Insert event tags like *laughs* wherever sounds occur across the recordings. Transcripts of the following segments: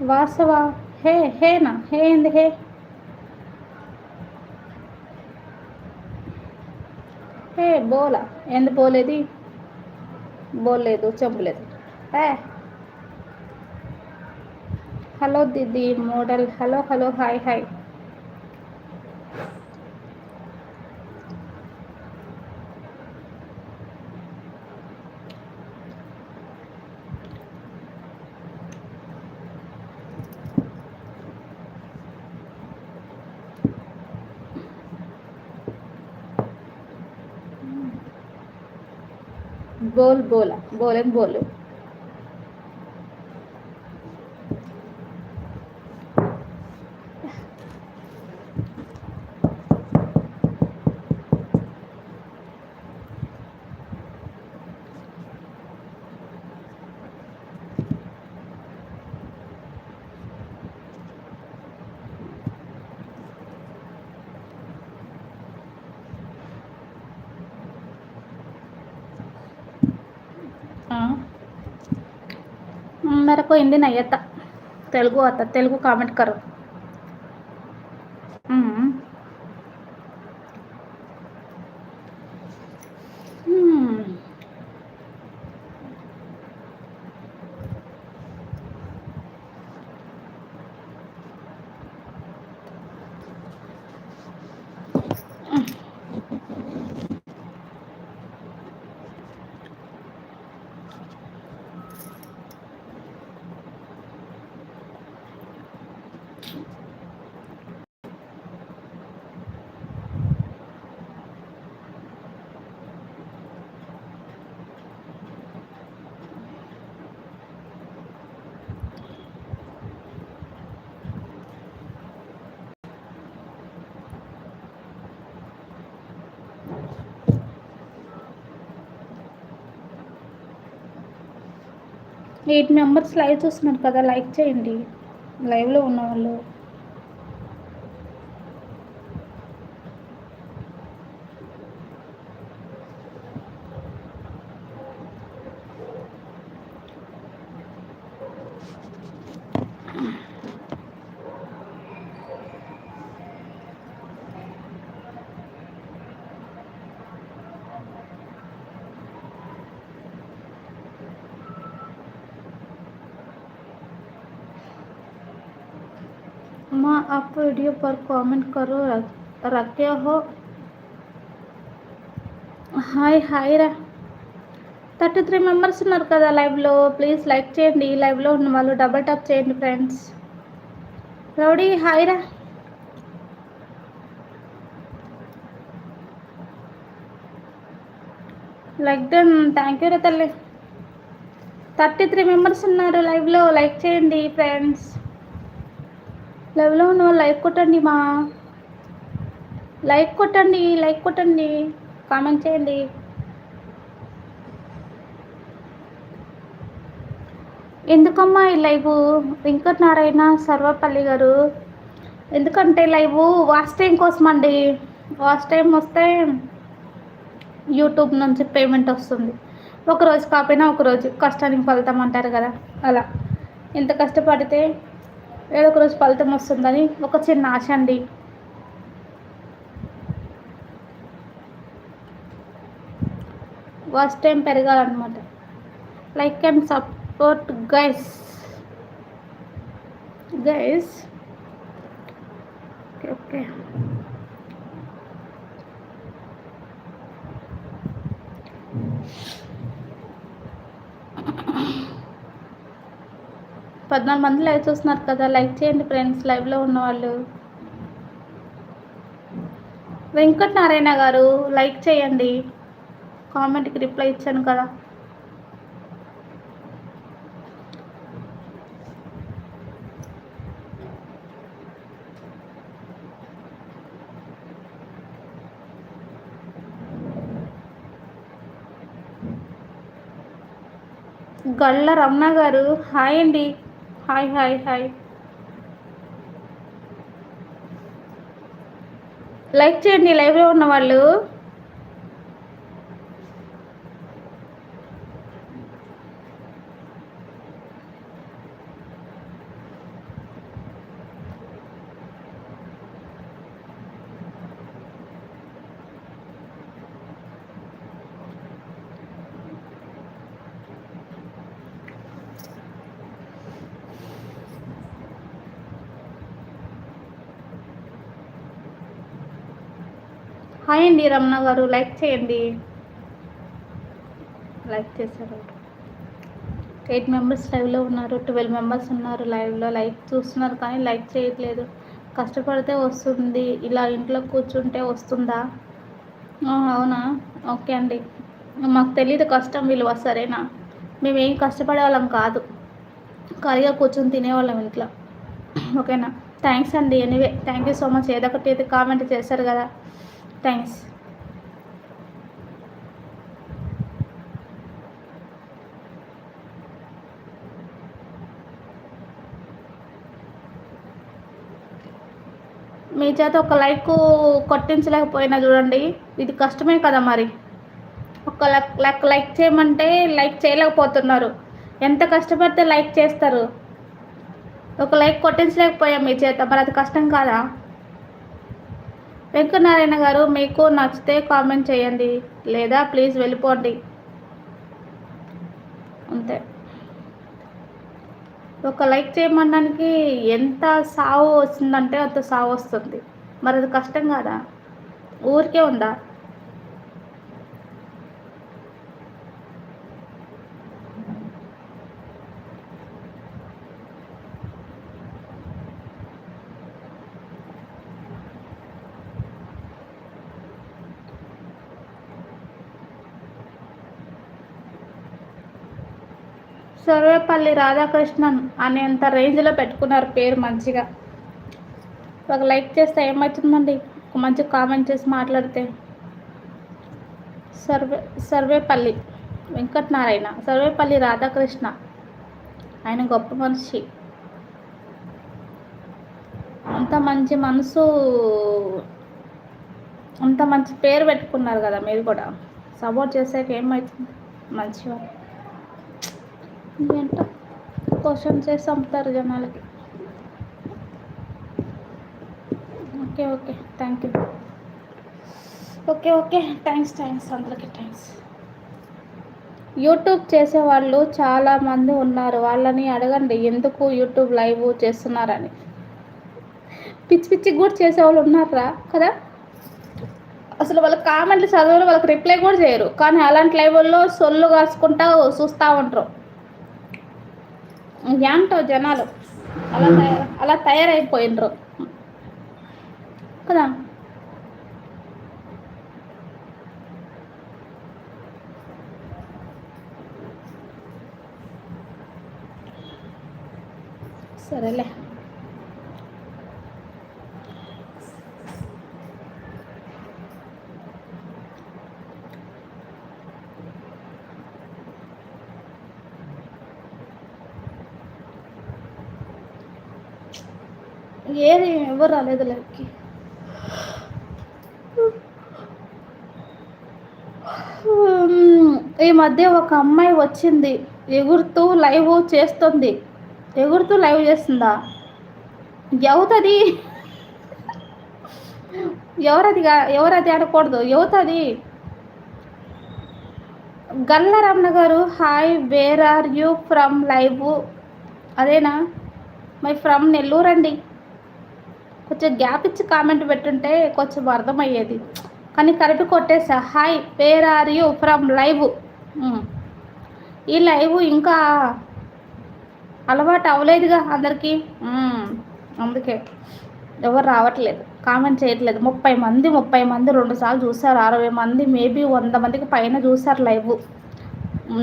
వాసవ హే హేనా హే ఏంది హే? హే బోలా. ఎందు పోలేది బోలేదు చెంపలేదు. ఏ? Hello దిది model. Hello hello hi hi. బోల్ బోలా బోలేం బోలు मेरे को हिंदी नहीं आता तेलुगु आता तेलुगु कमेंट करो ఎయిట్ మెంబర్స్ లైవ్ చూస్తున్నారు కదా లైక్ చేయండి. లైవ్లో ఉన్నవాళ్ళు माँ आप वीडियो पर कमेंट करो रखे हो హాయ్ హాయ్ రా థర్టీ త్రీ మెంబర్స్ ఉన్నారు కదా లైవ్లో ప్లీజ్ లైక్ చేయండి లైవ్లో ఉన్న వాళ్ళు డబల్ టాప్ చేయండి ఫ్రెండ్స్ రౌడీ హాయ్ రా లైక్ డన్ థ్యాంక్ యూ రా తల్లి థర్టీ త్రీ మెంబర్స్ ఉన్నారు లైవ్లో లైక్ చేయండి ఫ్రెండ్స్ లైవ్లో ఉన్న వాళ్ళు లైక్ కొట్టండి మా. లైక్ కొట్టండి లైక్ కొట్టండి. కామెంట్ చేయండి. ఎందుకమ్మా ఈ లైవ్? వెంకట నారాయణ సర్వపల్లి గారు. ఎందుకంటే లైవ్? వాచ్ టైం కోసం అండి వాచ్ టైం వస్తే యూట్యూబ్ నుంచి పేమెంట్ వస్తుంది. ఒకరోజు కాకపోయినా ఒకరోజు కష్టానికి ఫలితం అంటారు కదా. అలా. ఎంత కష్టపడితే ఏదో ఒక రోజు ఫలితం వస్తుందని ఒక చిన్న ఆశ అండి. First time పెరగాలన్నమాట. Like and support guys guys okay okay పద్నాలుగు మంది లైవ్ చూస్తున్నారు కదా లైక్ చేయండి ఫ్రెండ్స్ లైవ్లో ఉన్నవాళ్ళు. వెంకట్ నారాయణ గారు లైక్ చేయండి. కామెంట్కి రిప్లై ఇచ్చాను కదా. గళ్ళ రమణ గారు హాయ్ అండి. Hi hi hi. లైక్ చేయండి లైవ్లో ఉన్న వాళ్ళు. హాయ్ అండి రమణ గారు లైక్ చేయండి. లైక్ చేశారు. ఎయిట్ మెంబర్స్ లైవ్లో ఉన్నారు ట్వెల్వ్ మెంబర్స్ ఉన్నారు లైవ్లో లైక్ చూస్తున్నారు కానీ లైక్ చేయట్లేదు. కష్టపడితే వస్తుంది ఇలా ఇంట్లో కూర్చుంటే వస్తుందా? అవునా? ఓకే అండి. మాకు తెలియదు కష్టం విలువ సరేనా? మేమేం కష్టపడే వాళ్ళం కాదు. ఖాళీగా కూర్చొని తినేవాళ్ళం ఇంట్లో. ఓకేనా? థ్యాంక్స్ అండి anyway. Thank you so much. ఏదో ఒకటి కామెంట్ చేశారు కదా. థ్యాంక్స్ మీ చేత ఒక లైక్ కొట్టించలేకపోయినా చూడండి. ఇది కష్టమే కదా మరి. ఒక లైక్ లైక్ చేయమంటే లైక్ చేయలేకపోతున్నారు. ఎంత కష్టపడితే లైక్ చేస్తారు? ఒక లైక్ కొట్టించలేకపోయాం మీ చేత. మరి అది కష్టం కాదా? వెంకటనారాయణ గారు మీకు నచ్చితే కామెంట్ చేయండి లేదా ప్లీజ్ వెళ్ళిపోండి. అంతే. ఒక లైక్ చేయమనడానికి ఎంత సావు వస్తుందంటే అంత సావు వస్తుంది. మరి అది కష్టం కాదా? ఊరికే ఉందా? సర్వేపల్లి రాధాకృష్ణన్ అనేంత రేంజ్లో పెట్టుకున్నారు పేరు మంచిగా. ఒక లైక్ చేస్తే ఏమవుతుందండి ఒక మంచి కామెంట్ చేసి మాట్లాడితే. సర్వే సర్వేపల్లి వెంకటనారాయణ సర్వేపల్లి రాధాకృష్ణ. ఆయన గొప్ప మనిషి. అంత మంచి మనసు అంత మంచి పేరు పెట్టుకున్నారు కదా మీరు కూడా. సపోర్ట్ చేసాక ఏమవుతుంది మంచిగా. ఏంటో క్వశ్చన్ చేసి అమ్ముతారు జనాలకి. Okay okay. Thank you okay okay. Thanks thanks అందరికీ థ్యాంక్స్ యూట్యూబ్ చేసేవాళ్ళు చాలామంది ఉన్నారు. వాళ్ళని అడగండి ఎందుకు యూట్యూబ్ లైవ్ చేస్తున్నారని. పిచ్చి పిచ్చి కూడా చేసేవాళ్ళు ఉన్నారా కదా? అసలు వాళ్ళ కామెంట్లు చదవరు వాళ్ళకి రిప్లై కూడా చేయరు. కానీ అలాంటి లైవ్లో సొల్లు కాసుకుంటా చూస్తూ ఉంటారు. ఏంటో జనాలు. అలా అలా తయారైపోయినరు. కదా? సరేలే. ఏది ఎవరు రాలేదు లైఫ్కి ఈ మధ్య ఒక అమ్మాయి వచ్చింది ఎగురుతూ లైవ్ చేస్తుంది. ఎగురుతూ లైవ్ చేస్తుందా? ఎవతది? ఎవరది ఎవరది ఆడకూడదు ఎవతది? గల్ల రమణ గారు hi where are you from live. అదేనా? మై ఫ్రమ్ నెల్లూరు అండి కొంచెం గ్యాప్ ఇచ్చి కామెంట్ పెట్టుంటే కొంచెం అర్థమయ్యేది. కానీ correct కొట్టేసా hi where are you from live ఈ లైవ్ ఇంకా అలవాటు అవ్వలేదుగా అందరికీ. అందుకే ఎవరు రావట్లేదు. కామెంట్ చేయట్లేదు. ముప్పై మంది ముప్పై మంది రెండుసార్లు చూసారు అరవై మంది మేబీ వంద మందికి పైన చూసారు లైవ్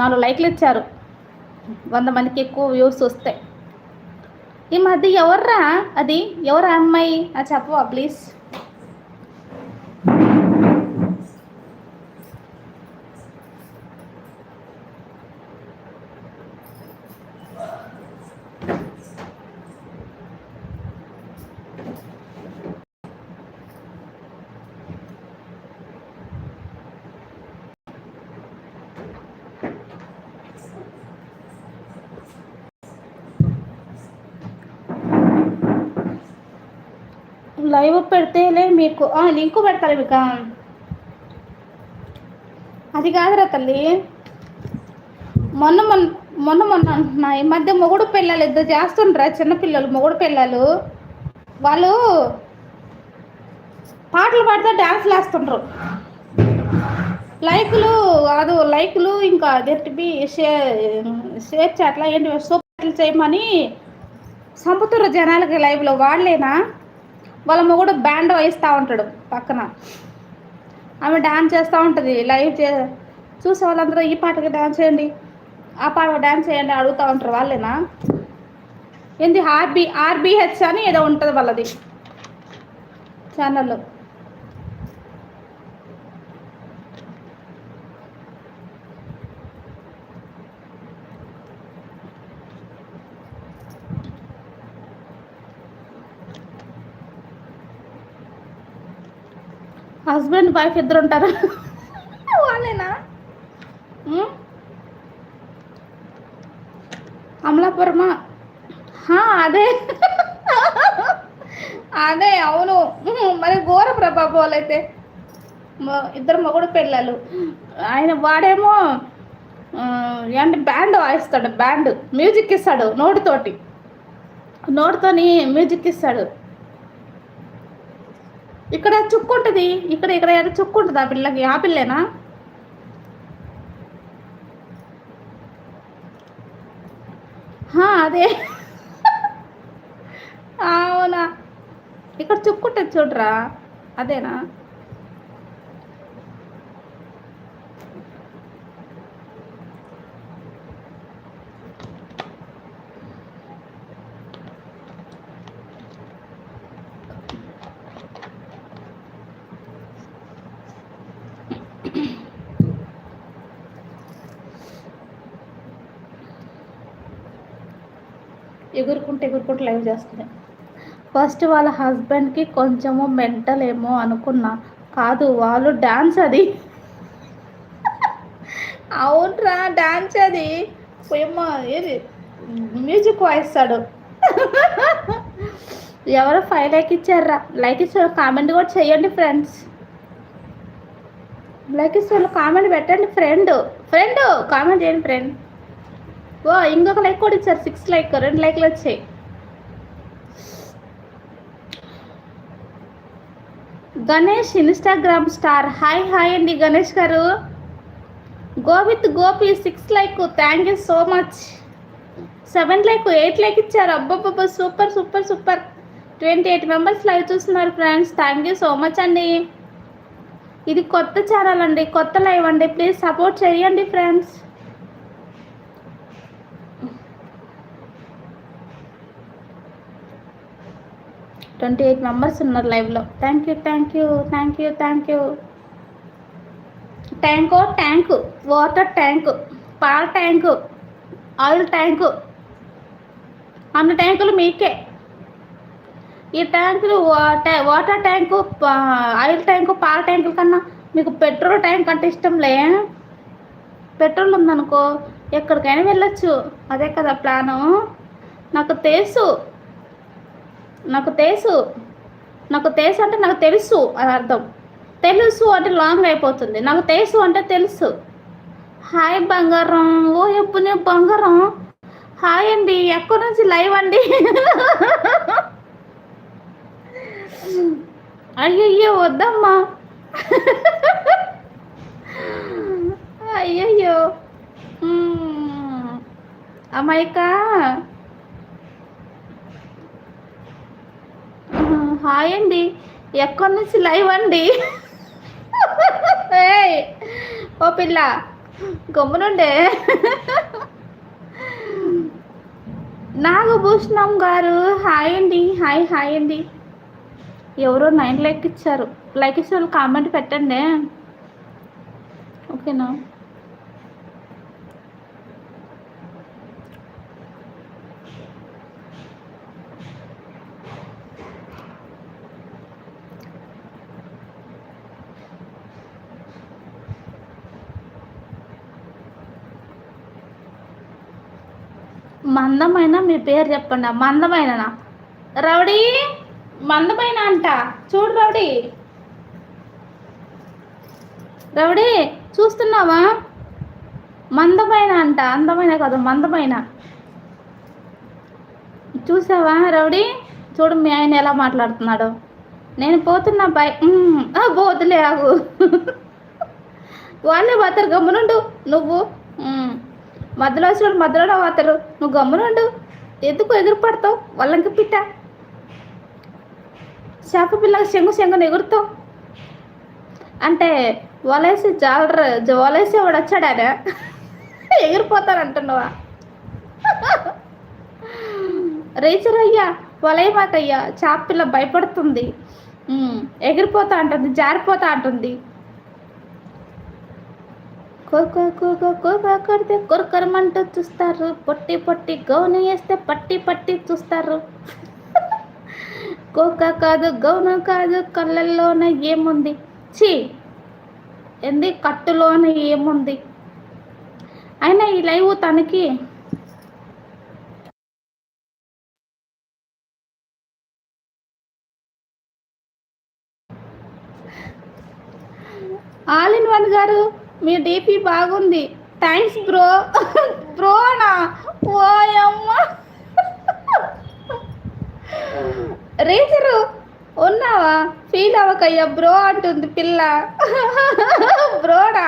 నాలుగు లైక్లు ఇచ్చారు. వంద మందికి ఎక్కువ వ్యూస్ వస్తాయి. ఈ మధ్య ఎవర్రా? అది ఎవరా అమ్మాయి? అది చెప్పవా ప్లీజ్ లైవ్ పెడితేలే మీకు లింకు పెడతారు ఇక. అది కాదురా తల్లి. మొన్న మొన్న మొన్న మొన్న అంటున్నా ఈ మధ్య మొగుడు పిల్లలు ఇద్దరు చేస్తుండ్రా చిన్నపిల్లలు మొగుడు పిల్లలు. వాళ్ళు పాటలు పాడితే డ్యాన్స్లు వేస్తుండ్రు లైకులు కాదు లైకులు ఇంకా అదేంటివి షేర్ షేర్ చేట్లా ఏంటి సూపర్లు చేయమని సంపుతుర్రు జనాలకి లైవ్లో. వాళ్ళేనా? వాళ్ళ మొగుడు బ్యాండ్ వాయిస్తూ ఉంటాడు పక్కన. ఆమె డాన్స్ చేస్తూ ఉంటుంది లైవ్ చే చూసే వాళ్ళందరూ ఈ పాటకి డ్యాన్స్ చేయండి ఆ పాట డ్యాన్స్ చేయండి అడుగుతూ ఉంటారు వాళ్ళేనా? ఏంది ఆర్బి ఆర్బిహెచ్ అని ఏదో ఉంటుంది వాళ్ళది. ఛానల్లో. హస్బెండ్ వైఫ్ ఇద్దరు ఉంటారు వాళ్ళేనా అమలాపురమా? అదే. అదే అవును. మరి ఘోర ప్రభావం వాళ్ళైతే ఇద్దరు మగుడు పిల్లలు ఆయన వాడేమో ఏంటి బ్యాండ్ వాయిస్తాడు బ్యాండ్. మ్యూజిక్ ఇస్తాడు నోటితోటి. నోటితోని మ్యూజిక్ ఇస్తాడు. ఇక్కడ చుక్కు ఉంటుంది. ఇక్కడ ఇక్కడ ఏదో చుక్కు ఉంటుంది ఆ పిల్లకి. ఆ పిల్లేనా? అదే. అవునా. ఇక్కడ చుక్కుంటుంది చూడరా. అదేనా? ఎగురుకుంటూ ఎగురుకుంటూ లైవ్ చేస్తుంది. ఫస్ట్ వాళ్ళ హస్బెండ్కి కొంచెము మెంటల్ ఏమో అనుకున్నా. కాదు వాళ్ళు డ్యాన్స్ అది. అవునరా డ్యాన్స్ అది. ఏమో ఏది? మ్యూజిక్ వాయిస్తాడు. ఎవరో ఫైవ్ లైక్ ఇచ్చారా లైక్ ఇచ్చారు కామెంట్ కూడా చేయండి ఫ్రెండ్స్. లైక్ ఇస్తారు కామెంట్ పెట్టండి ఫ్రెండ్. ఫ్రెండ్ కామెంట్ చేయండి ఫ్రెండ్. ఓ ఇంకొక లైక్ కూడా ఇచ్చారు సిక్స్ లైక్ రెండు లైక్లు వచ్చాయి. Ganesh Instagram star hi hi అండి గణేష్ గారు. Go with Gopi six like thank you so much seven like eight like ఇచ్చారు. అబ్బబ్బబ్బ super super super twenty eight members live చూస్తున్నారు friends thank you so much అండి. ఇది కొత్త ఛానల్ అండి. కొత్త లైవ్ అండి. ప్లీజ్ సపోర్ట్ చేయండి ఫ్రెండ్స్ ట్వంటీ ఎయిట్ మెంబర్స్ ఉన్నారు లైవ్లో thank you thank you thank you thank you tank tank water tank పాల ట్యాంకు ఆయిల్ ట్యాంకు అన్ని ట్యాంకులు మీకే. ఈ ట్యాంకులు వాటర్ ట్యాంకు ఆయిల్ ట్యాంకు పాల ట్యాంకుల కన్నా మీకు పెట్రోల్ ట్యాంక్ అంటే ఇష్టంలే పెట్రోల్ ఉందనుకో ఎక్కడికైనా వెళ్ళొచ్చు. అదే కదా ప్లాను. నాకు తెలుసు. నాకు తెలుసు. నాకు తెలుసు అంటే నాకు తెలుసు అని అర్థం. తెలుసు అంటే లాంగ్ అయిపోతుంది. నాకు తెలుసు అంటే తెలుసు. హాయ్ బంగారం. ఓ ఎప్పుడు బంగారం? హాయ్ అండి. ఎక్కడి నుంచి లైవ్ అండి? అయ్యయ్యో వద్దమ్మా. అయ్యయ్యో. అమ్మాయికా హాయ్ అండి. ఎక్కడి నుంచి లైవ్ అండి? ఓ పిల్ల గమ్మునుండే. నాగభూషణం గారు హాయ్ అండి హాయ్ హాయ్ అండి. ఎవరో నైన్ లైక్ ఇచ్చారు. లైక్ ఇచ్చిన వాళ్ళు కామెంట్ పెట్టండి. ఓకేనా? మందమైన మీ పేరు చెప్పండి మందమైన రౌడీ? మందమైన అంట. చూడు రౌడీ. రౌడీ చూస్తున్నావా? మందమైన అంట. అందమైన కాదు మందమైన. చూసావా రౌడీ? చూడు మీ ఆయన ఎలా మాట్లాడుతున్నాడు. నేను పోతున్నా బై పోతులే ఆగు. *laughs* వాళ్ళే పోతారు గమ్మునుండు. నువ్వు? మధ్యలో వచ్చిన మధ్యలో పోతారు నువ్వు గమ్మునుండు ఎందుకు ఎగురు పడతావు? వాళ్ళకి పిట్ట. చేప పిల్లకి శంగు శంగుని ఎగురుతావు. అంటే వలేసి జాలర వలేసి వాడు వచ్చాడానే? ఎగిరిపోతానంటున్నావా రేచర్ అయ్యా వలయమాకయ్యా చేప పిల్ల భయపడుతుంది. ఎగిరిపోతా అంటుంది జారిపోతా అంటుంది. కొడితే కొరకరమంటూ చూస్తారు. పొట్టి పొట్టి గౌను వేస్తే పట్టి పట్టి చూస్తారు. కోక కాదు గౌను కాదు కళ్ళల్లోన ఏముంది? చీ ఎంది కట్టులోన ఏముంది? అయినా ఈ లైవ్ తనకి ఆల్ ఇన్ వన్ గారు. మీ డీపీ బాగుంది. థ్యాంక్స్ బ్రో బ్రోనా ఓయమ్మ. రేచరు ఉన్నావా? ఫీల్ అవ్వకయ్యా బ్రో అంటుంది పిల్ల. బ్రోడా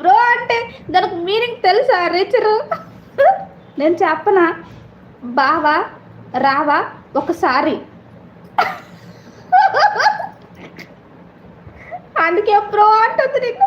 బ్రో అంటే దానికి మీనింగ్ తెలుసా రేచరు నేను చెప్పనా? బావా రావా ఒకసారి. అందుకే బ్రో అంటుంది నీకు